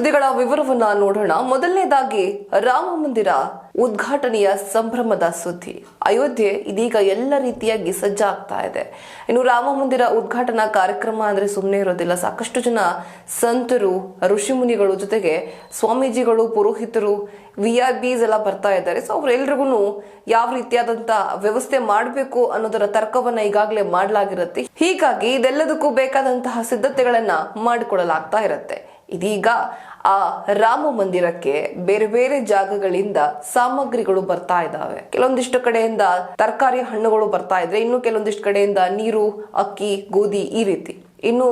ಸುದ್ದಿಗಳ ವಿವರವನ್ನ ನೋಡೋಣ. ಮೊದಲನೇದಾಗಿ ರಾಮ ಮಂದಿರ ಉದ್ಘಾಟನೆಯ ಸಂಭ್ರಮದ ಸುದ್ದಿ. ಅಯೋಧ್ಯೆ ಇದೀಗ ಎಲ್ಲ ರೀತಿಯಾಗಿ ಸಜ್ಜಾಗ್ತಾ ಇದೆ. ಇನ್ನು ರಾಮ ಮಂದಿರ ಉದ್ಘಾಟನಾ ಕಾರ್ಯಕ್ರಮ ಅಂದ್ರೆ ಸುಮ್ಮನೆ ಇರೋದಿಲ್ಲ. ಸಾಕಷ್ಟು ಜನ ಸಂತರು ಋಷಿಮುನಿಗಳು ಜೊತೆಗೆ ಸ್ವಾಮೀಜಿಗಳು, ಪುರೋಹಿತರು ವಿ ಆರ್ ಬಿಸ್ ಎಲ್ಲ ಬರ್ತಾ ಇದ್ದಾರೆ. ಸೊ ಅವರೆಲ್ರಿಗೂ ಯಾವ ರೀತಿಯಾದಂತ ವ್ಯವಸ್ಥೆ ಮಾಡಬೇಕು ಅನ್ನೋದರ ತರ್ಕವನ್ನ ಈಗಾಗಲೇ ಮಾಡಲಾಗಿರುತ್ತೆ. ಹೀಗಾಗಿ ಇದೆಲ್ಲದಕ್ಕೂ ಬೇಕಾದಂತಹ ಸಿದ್ಧತೆಗಳನ್ನ ಮಾಡಿಕೊಳ್ಳಲಾಗ್ತಾ ಇರುತ್ತೆ. ಇದೀಗ ಆ ರಾಮ ಮಂದಿರಕ್ಕೆ ಬೇರೆ ಬೇರೆ ಜಾಗಗಳಿಂದ ಸಾಮಗ್ರಿಗಳು ಬರ್ತಾ ಇದ್ದಾವೆ. ಕೆಲವೊಂದಿಷ್ಟು ಕಡೆಯಿಂದ ತರಕಾರಿ ಹಣ್ಣುಗಳು ಬರ್ತಾ ಇದ್ರೆ ಇನ್ನು ಕೆಲವೊಂದಿಷ್ಟು ಕಡೆಯಿಂದ ನೀರು, ಅಕ್ಕಿ, ಗೋಧಿ ಈ ರೀತಿ. ಇನ್ನು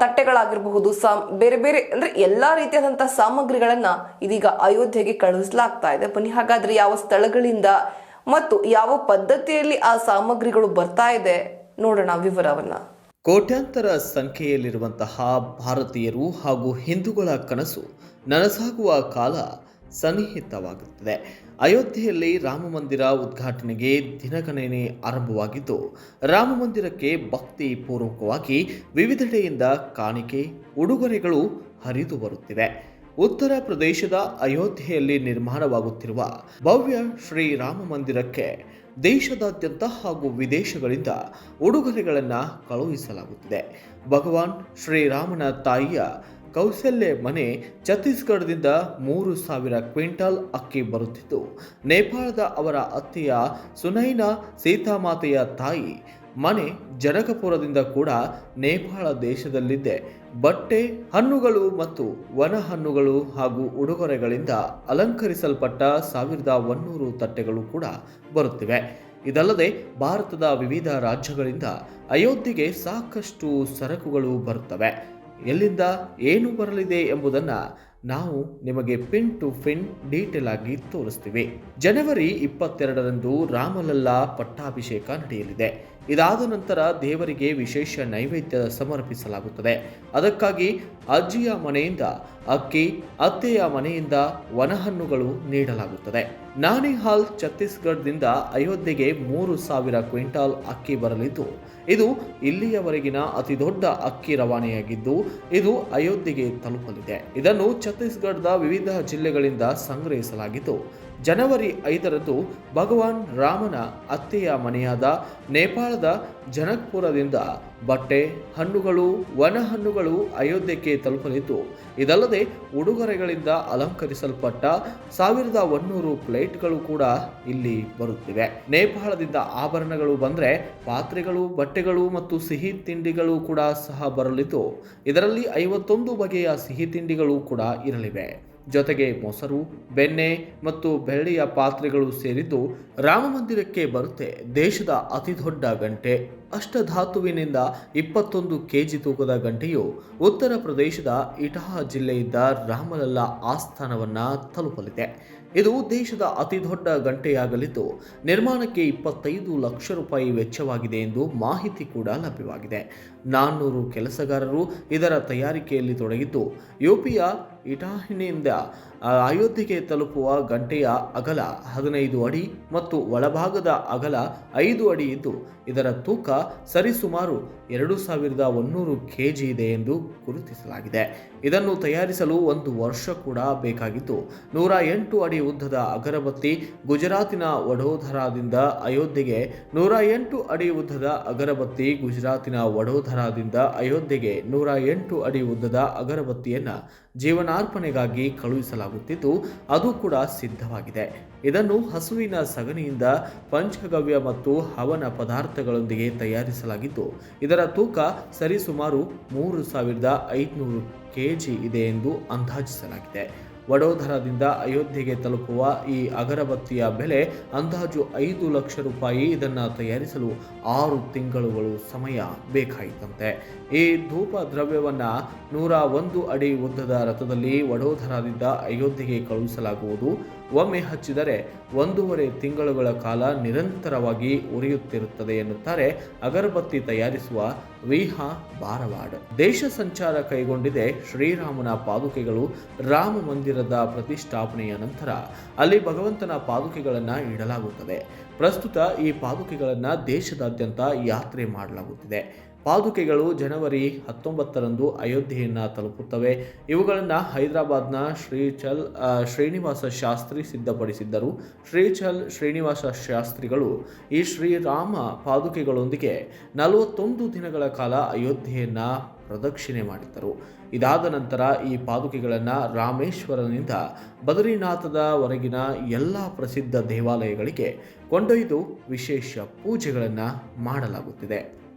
ತಟ್ಟೆಗಳಾಗಿರಬಹುದು, ಸಾಮ್, ಬೇರೆ ಬೇರೆ ಅಂದ್ರೆ ಎಲ್ಲಾ ರೀತಿಯಾದಂತಹ ಸಾಮಗ್ರಿಗಳನ್ನ ಇದೀಗ ಅಯೋಧ್ಯೆಗೆ ಕಳುಹಿಸಲಾಗ್ತಾ ಇದೆ. ಬನ್ನಿ, ಹಾಗಾದ್ರೆ ಯಾವ ಸ್ಥಳಗಳಿಂದ ಮತ್ತು ಯಾವ ಪದ್ಧತಿಯಲ್ಲಿ ಆ ಸಾಮಗ್ರಿಗಳು ಬರ್ತಾ ಇದೆ ನೋಡೋಣ ವಿವರವನ್ನ. ಕೋಟ್ಯಾಂತರ ಸಂಖ್ಯೆಯಲ್ಲಿರುವಂತಹ ಭಾರತೀಯರು ಹಾಗೂ ಹಿಂದೂಗಳ ಕನಸು ನನಸಾಗುವ ಕಾಲ ಸನ್ನಿಹಿತವಾಗುತ್ತದೆ. ಅಯೋಧ್ಯೆಯಲ್ಲಿ ರಾಮ ಮಂದಿರ ಉದ್ಘಾಟನೆಗೆ ದಿನಗಣನೆ ಆರಂಭವಾಗಿದ್ದು, ರಾಮ ಮಂದಿರಕ್ಕೆ ಭಕ್ತಿ ಪೂರ್ವಕವಾಗಿ ವಿವಿಧೆಡೆಯಿಂದ ಕಾಣಿಕೆ, ಉಡುಗೊರೆಗಳು ಹರಿದು ಬರುತ್ತಿವೆ. ಉತ್ತರ ಪ್ರದೇಶದ ಅಯೋಧ್ಯೆಯಲ್ಲಿ ನಿರ್ಮಾಣವಾಗುತ್ತಿರುವ ಭವ್ಯ ಶ್ರೀರಾಮ ಮಂದಿರಕ್ಕೆ ದೇಶದಾದ್ಯಂತ ಹಾಗೂ ವಿದೇಶಗಳಿಂದ ಉಡುಗೊರೆಗಳನ್ನು ಕಳುಹಿಸಲಾಗುತ್ತಿದೆ. ಭಗವಾನ್ ಶ್ರೀರಾಮನ ತಾಯಿಯ ಕೌಶಲ್ಯ ಮನೆ ಛತ್ತೀಸ್ಗಢದಿಂದ ಮೂರು ಸಾವಿರ ಕ್ವಿಂಟಾಲ್ ಅಕ್ಕಿ ಬರುತ್ತಿದ್ದು ನೇಪಾಳದ ಅವರ ಅತ್ತೆಯ ಸುನೈನಾ ಸೀತಾಮಾತೆಯ ತಾಯಿ ಮನೆ ಜನಕಪುರದಿಂದ ಕೂಡ ನೇಪಾಳ ದೇಶದಲ್ಲಿದ್ದೆ ಬಟ್ಟೆ ಹಣ್ಣುಗಳು ಮತ್ತು ವನ ಹಣ್ಣುಗಳು ಹಾಗೂ ಉಡುಗೊರೆಗಳಿಂದ ಅಲಂಕರಿಸಲ್ಪಟ್ಟ ಸಾವಿರದ ಒನ್ನೂರು ತಟ್ಟೆಗಳು ಕೂಡ ಬರುತ್ತಿವೆ. ಇದಲ್ಲದೆ ಭಾರತದ ವಿವಿಧ ರಾಜ್ಯಗಳಿಂದ ಅಯೋಧ್ಯೆಗೆ ಸಾಕಷ್ಟು ಸರಕುಗಳು ಬರುತ್ತವೆ. ಎಲ್ಲಿಂದ ಏನು ಬರಲಿದೆ ಎಂಬುದನ್ನು ನಾವು ನಿಮಗೆ ಪಿನ್ ಟು ಪಿನ್ ಡೀಟೇಲ್ ಆಗಿ ತೋರಿಸ್ತೀವಿ. ಜನವರಿ ಇಪ್ಪತ್ತೆರಡರಂದು ರಾಮಲಲ್ಲಾ ಪಟ್ಟಾಭಿಷೇಕ ನಡೆಯಲಿದೆ. ಇದಾದ ನಂತರ ದೇವರಿಗೆ ವಿಶೇಷ ನೈವೇದ್ಯ ಸಮರ್ಪಿಸಲಾಗುತ್ತದೆ. ಅದಕ್ಕಾಗಿ ಅಜ್ಜಿಯ ಮನೆಯಿಂದ, ಅಕ್ಕಿ, ಅತ್ತೆಯ ಮನೆಯಿಂದ ವನಹಣ್ಣುಗಳು ನೀಡಲಾಗುತ್ತದೆ. ನಾನಿಹಾಲ್ ಛತ್ತೀಸ್ಗಢದಿಂದ ಅಯೋಧ್ಯೆಗೆ ಮೂರು ಸಾವಿರ ಕ್ವಿಂಟಾಲ್ ಅಕ್ಕಿ ಬರಲಿದ್ದು, ಇದು ಇಲ್ಲಿಯವರೆಗಿನ ಅತಿ ದೊಡ್ಡ ಅಕ್ಕಿ ರವಾನೆಯಾಗಿದ್ದು, ಇದು ಅಯೋಧ್ಯೆಗೆ ತಲುಪಲಿದೆ. ಇದನ್ನು ಛತ್ತೀಸ್ಗಢದ ವಿವಿಧ ಜಿಲ್ಲೆಗಳಿಂದ ಸಂಗ್ರಹಿಸಲಾಗಿದ್ದು ಜನವರಿ ಐದರಂದು ಭಗವಾನ್ ರಾಮನ ಅತ್ತೆಯ ಮನೆಯಾದ ನೇಪಾಳದ ಜನಕ್ಪುರದಿಂದ ಬಟ್ಟೆ, ಹಣ್ಣುಗಳು, ವನ ಹಣ್ಣುಗಳು ಅಯೋಧ್ಯೆಗೆ ತಲುಪಲಿದ್ದು, ಇದಲ್ಲದೆ ಉಡುಗೊರೆಗಳಿಂದ ಅಲಂಕರಿಸಲ್ಪಟ್ಟ ಸಾವಿರದ ಒನ್ನೂರು ಪ್ಲೇಟ್ಗಳು ಕೂಡ ಇಲ್ಲಿ ಬರುತ್ತಿವೆ. ನೇಪಾಳದಿಂದ ಆಭರಣಗಳು ಬಂದರೆ ಪಾತ್ರೆಗಳು, ಬಟ್ಟೆಗಳು ಮತ್ತು ಸಿಹಿ ತಿಂಡಿಗಳು ಕೂಡ ಸಹ ಬರಲಿದ್ದು, ಇದರಲ್ಲಿ ಐವತ್ತೊಂದು ಬಗೆಯ ಸಿಹಿ ತಿಂಡಿಗಳು ಕೂಡ ಇರಲಿವೆ. ಜೊತೆಗೆ ಮೊಸರು ಬೆಣ್ಣೆ ಮತ್ತು ಬೆಳ್ಳಿಯ ಪಾತ್ರೆಗಳು ಸೇರಿದ್ದು ರಾಮ ಮಂದಿರಕ್ಕೆ ಬರುತ್ತೆ ದೇಶದ ಅತಿದೊಡ್ಡ ಗಂಟೆ. ಅಷ್ಟಧಾತುವಿನಿಂದ ಇಪ್ಪತ್ತೊಂದು ಕೆಜಿ ತೂಕದ ಗಂಟೆಯು ಉತ್ತರ ಪ್ರದೇಶದ ಇಟಾಹ ಜಿಲ್ಲೆಯಿಂದ ರಾಮಲಲ್ಲಾ ಆಸ್ಥಾನವನ್ನ ತಲುಪಲಿದೆ. ಇದು ದೇಶದ ಅತಿದೊಡ್ಡ ಗಂಟೆಯಾಗಲಿದ್ದು, ನಿರ್ಮಾಣಕ್ಕೆ ಇಪ್ಪತ್ತೈದು ಲಕ್ಷ ರೂಪಾಯಿ ವೆಚ್ಚವಾಗಿದೆ ಎಂದು ಮಾಹಿತಿ ಕೂಡ ಲಭ್ಯವಾಗಿದೆ. ನಾನ್ನೂರು ಕೆಲಸಗಾರರು ಇದರ ತಯಾರಿಕೆಯಲ್ಲಿ ತೊಡಗಿದ್ದು, ಯುಪಿಯ ಇಟಾಹಿನಿಂದ ಅಯೋಧ್ಯೆಗೆ ತಲುಪುವ ಗಂಟೆಯ ಅಗಲ ಹದಿನೈದು ಅಡಿ ಮತ್ತು ಒಳಭಾಗದ ಅಗಲ ಐದು ಅಡಿ ಇದ್ದು, ಇದರ ತೂಕ ಸರಿಸುಮಾರು ಎರಡು ಸಾವಿರದ ಒನ್ನೂರು ಕೆ ಜಿ ಇದೆ ಎಂದು ಗುರುತಿಸಲಾಗಿದೆ. ಇದನ್ನು ತಯಾರಿಸಲು ಒಂದು ವರ್ಷ ಕೂಡ ಬೇಕಾಗಿದ್ದು ನೂರ ಎಂಟು ಅಡಿ ಉದ್ದದ ಅಗರಬತ್ತಿ ಗುಜರಾತಿನ ವಡೋಧರಾದಿಂದ ಅಯೋಧ್ಯೆಗೆ, ನೂರ ಎಂಟು ಅಡಿ ಉದ್ದದ ಅಗರಬತ್ತಿ ಗುಜರಾತಿನ ವಡೋಧರಾದಿಂದ ಅಯೋಧ್ಯೆಗೆ, ನೂರ ಎಂಟು ಅಡಿ ಉದ್ದದ ಅಗರಬತ್ತಿಯನ್ನು ಜೀವನಾರ್ಪಣೆಗಾಗಿ ಕಳುಹಿಸಲಾಗುತ್ತಿದ್ದು, ಅದು ಕೂಡ ಸಿದ್ಧವಾಗಿದೆ. ಇದನ್ನು ಹಸುವಿನ ಸಗಣಿಯಿಂದ ಪಂಚಗವ್ಯ ಮತ್ತು ಹವನ ಪದಾರ್ಥಗಳೊಂದಿಗೆ ತಯಾರಿಸಲಾಗಿದ್ದು, ಇದರ ತೂಕ ಸರಿಸುಮಾರು ಮೂರು ಸಾವಿರದ ಐದುನೂರು ಕೆ ಜಿ ಇದೆ ಎಂದು ಅಂದಾಜಿಸಲಾಗಿದೆ. ವಡೋದರಾದಿಂದ ಅಯೋಧ್ಯೆಗೆ ತಲುಪುವ ಈ ಅಗರಬತ್ತಿಯ ಬೆಲೆ ಅಂದಾಜು ಐದು ಲಕ್ಷ ರೂಪಾಯಿ. ಇದನ್ನು ತಯಾರಿಸಲು ಆರು ತಿಂಗಳುಗಳು ಸಮಯ ಬೇಕಾಯಿತಂತೆ. ಈ ಧೂಪ ದ್ರವ್ಯವನ್ನು ನೂರ ಒಂದು ಅಡಿ ಉದ್ದದ ರಥದಲ್ಲಿ ವಡೋದರದಿಂದ ಅಯೋಧ್ಯೆಗೆ ಕಳುಹಿಸಲಾಗುವುದು. ಒಮ್ಮೆ ಹಚ್ಚಿದರೆ ಒಂದೂವರೆ ತಿಂಗಳುಗಳ ಕಾಲ ನಿರಂತರವಾಗಿ ಉರಿಯುತ್ತಿರುತ್ತದೆ ಎನ್ನುತ್ತಾರೆ ಅಗರಬತ್ತಿ ತಯಾರಿಸುವ ವಿಹಾ ಬಾರವಾಡ್. ದೇಶ ಸಂಚಾರ ಕೈಗೊಂಡಿದೆ ಶ್ರೀರಾಮನ ಪಾದುಕೆಗಳು ರಾಮ ಮಂದಿರದ ಪ್ರತಿಷ್ಠಾಪನೆಯ ನಂತರ. ಅಲ್ಲಿ ಭಗವಂತನ ಪಾದುಕೆಗಳನ್ನು ಇಡಲಾಗುತ್ತದೆ. ಪ್ರಸ್ತುತ ಈ ಪಾದುಕೆಗಳನ್ನು ದೇಶದಾದ್ಯಂತ ಯಾತ್ರೆ ಮಾಡಲಾಗುತ್ತಿದೆ. ಪಾದುಕೆಗಳು ಜನವರಿ ಹತ್ತೊಂಬತ್ತರಂದು ಅಯೋಧ್ಯೆಯನ್ನು ತಲುಪುತ್ತವೆ. ಇವುಗಳನ್ನು ಹೈದರಾಬಾದ್ನ ಶ್ರೀಚಲ್ ಚಲ್ ಶ್ರೀನಿವಾಸ ಶಾಸ್ತ್ರಿ ಸಿದ್ಧಪಡಿಸಿದ್ದರು. ಶ್ರೀಚಲ್ ಶ್ರೀನಿವಾಸ ಶಾಸ್ತ್ರಿಗಳು ಈ ಶ್ರೀರಾಮ ಪಾದುಕೆಗಳೊಂದಿಗೆ ನಲವತ್ತೊಂದು ದಿನಗಳ ಕಾಲ ಅಯೋಧ್ಯೆಯನ್ನು ಪ್ರದಕ್ಷಿಣೆ ಮಾಡಿದ್ದರು. ಇದಾದ ನಂತರ ಈ ಪಾದುಕೆಗಳನ್ನು ರಾಮೇಶ್ವರನಿಂದ ಬದರಿನಾಥದವರೆಗಿನ ಎಲ್ಲ ಪ್ರಸಿದ್ಧ ದೇವಾಲಯಗಳಿಗೆ ಕೊಂಡೊಯ್ದು ವಿಶೇಷ ಪೂಜೆಗಳನ್ನು ಮಾಡಲಾಗುತ್ತಿದೆ.